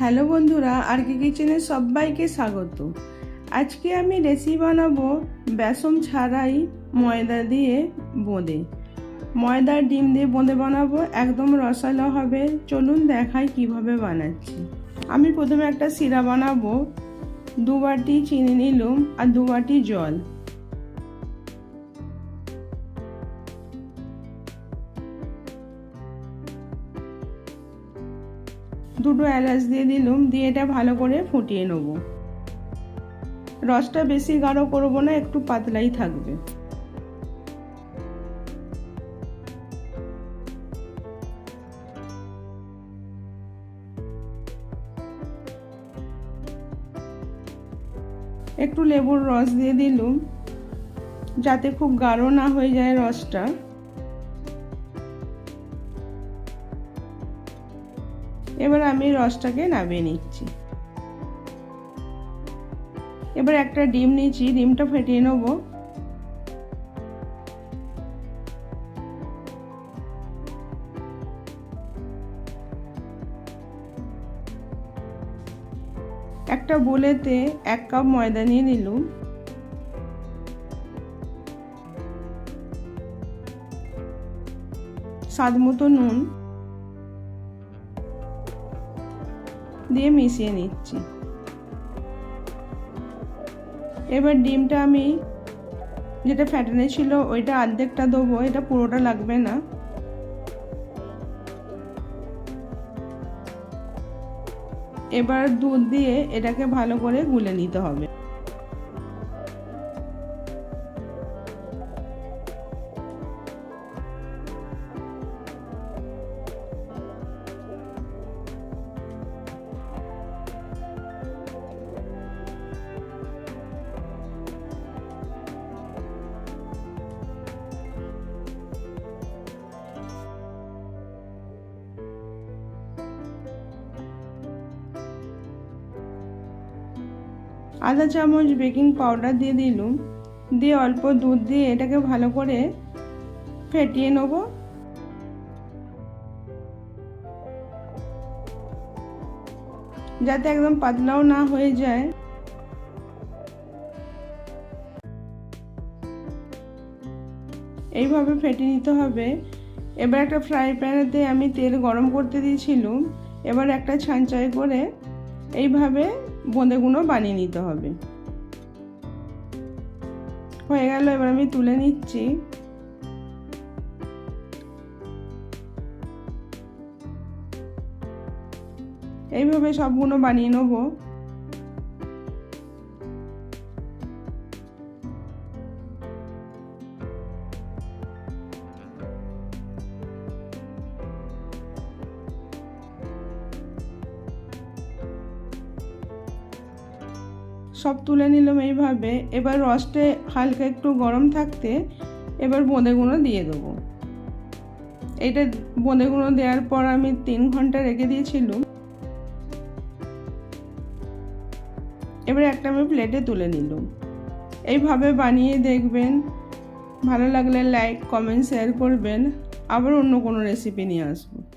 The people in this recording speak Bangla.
হ্যালো বন্ধুরা আর কি কিচেনে সবাইকে স্বাগত। আজকে আমি রেসিপি বানাবো বেসন ছাড়াই ময়দা দিয়ে বোঁদে। ময়দার ডিম দিয়ে বোঁদে বানাবো, একদম রসালো হবে। চলুন দেখাই কীভাবে বানাচ্ছি। আমি প্রথমে একটা সিরা বানাবো, দু বাটি চিনি নিলাম আর দু বাটি জল। দুটো এলাচ দিয়ে দিলাম, দিয়ে এটা ভালো করে ফুটিয়ে নেব। রসটা বেশি গাঢ় করব না, একটু পাতলাই থাকবে। একটু লেবুর রস দিয়ে দিলুম, যাতে খুব গাঢ় না হয়ে যায় রসটা। এবার আমি রসটাকে নামিয়ে নিচ্ছি। এবার একটা ডিম নিচ্ছি ডিমটা ফেটিয়ে নেব। একটা বোলেতে এক কাপ ময়দা নিয়ে নিলুম। স্বাদ মতো নুন। দিয়ে মিশিয়ে নিচ্ছি। এবার ডিমটা আমি যেটা ফ্যাটানো ছিল ওইটা অর্ধেকটা দেবো, এটা পুরোটা লাগবে না। এবার দুধ দিয়ে এটাকে ভালো করে গুলে নিতে হবে। আধা চামচ বেকিং পাউডার দিয়ে দিলুম। দিয়ে অল্প দুধ দিয়ে এটাকে ভালো করে ফেটিয়ে নেব। যাতে একদম পাতলাও না হয়ে যায়। এইভাবে ফেটে নিতে হবে। এবার একটা ফ্রাই প্যানেতে আমি তেল গরম করতে দিয়েছিলাম। এবার একটা ছাঁচাই করে এইভাবে বোঁদেগুলো বানিয়ে নিতে হবে। হয়ে গেল, এবার আমি তুলে নিচ্ছি। এইভাবে সবগুলো বানিয়ে নেব। সব তুলে নিলাম এইভাবে। এবার রসটে হালকা একটু গরম থাকতে এবার বোঁদেগুলো দিয়ে দেবো। এটা বোঁদেগুলো দেওয়ার পর আমি তিন ঘণ্টা রেখে দিয়েছিলাম। এবার একটা আমি প্লেটে তুলে নিলাম। এইভাবে বানিয়ে দেখবেন। ভালো লাগলে লাইক, কমেন্ট, শেয়ার করবেন। আবার অন্য কোনো রেসিপি নিয়ে আসব।